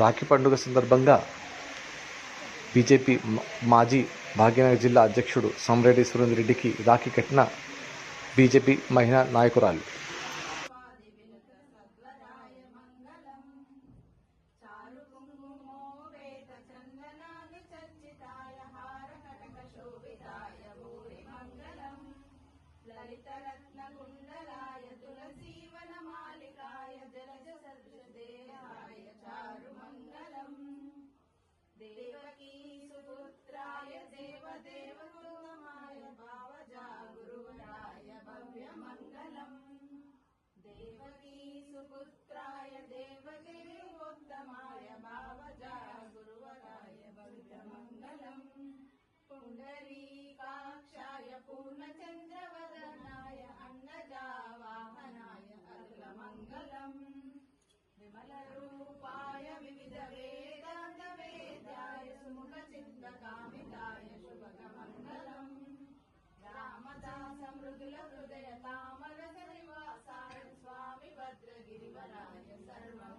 రాఖీ పండుగ సందర్భంగా బీజేపీ మాజీ భాగ్యనగర్ జిల్లా అధ్యక్షుడు సోమిరెడ్డి సురేందర్ రెడ్డికి రాఖీ కట్టిన బీజేపీ మహిళా నాయకురాలు. गिरिवराज सर्व